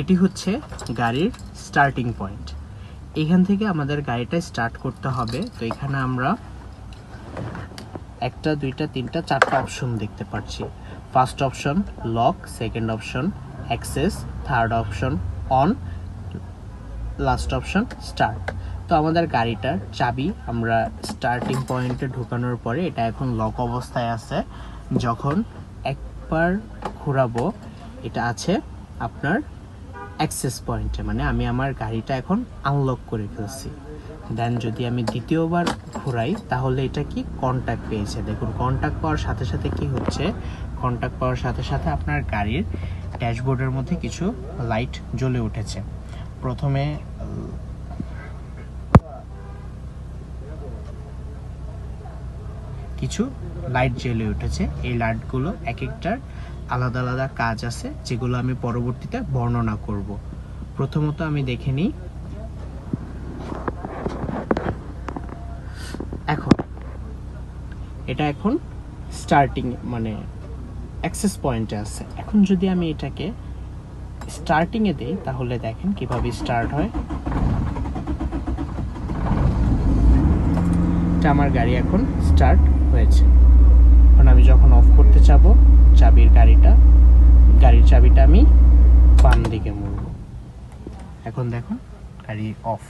এটি হচ্ছে গাড়ির স্টার্টিং পয়েন্ট এখান থেকে আমাদের গাড়িটা স্টার্ট করতে হবে। তো এখানে আমরা একটা, দুইটা, তিনটা, চারটা অপশন দেখতে পাচ্ছি। First option lock second option access third option on last option start তো আমাদের গাড়িটার চাবি আমরা স্টার্টিং পয়েন্টে ঢোকানোর পরে এটা এখন লক অবস্থায় আছে। যখন একবার ঘোরাবো, এটা আছে আপনার অ্যাক্সেস পয়েন্টে মানে আমি আমার গাড়িটা এখন আনলক করে ফেলছি। দেন যদি আমি দ্বিতীয়বার ঘোরাই, তাহলে এটা কি কন্ট্যাক্ট পেয়েছে? দেখুন কন্ট্যাক্ট পাওয়ার সাথে সাথে কি হচ্ছে? কন্ট্যাক্ট পাওয়ার সাথে সাথে আপনার গাড়ির ড্যাশবোর্ডের মধ্যে কিছু লাইট জ্বলে উঠেছে। প্রথমে, কিছু লাইট জ্বলে উঠেছে। এই লাইটগুলো এক একটার আলাদা আলাদা কাজ আছে, যেগুলো আমি পরবর্তীতে বর্ণনা করব। প্রথমত আমি দেখে নিই। এখন, এটা এখন স্টার্টিং মানে অ্যাক্সেস পয়েন্টে আছে। এখন যদি আমি এটাকে স্টার্টিংয়ে দিই, তাহলে দেখেন কীভাবে স্টার্ট হয়। এটা আমার গাড়ি এখন স্টার্ট হয়েছে এখন আমি যখন অফ করতে চাবো চাবির গাড়িটা গাড়ির চাবিটা আমি বাম দিকে মুড়ব এখন দেখো গাড়ি অফ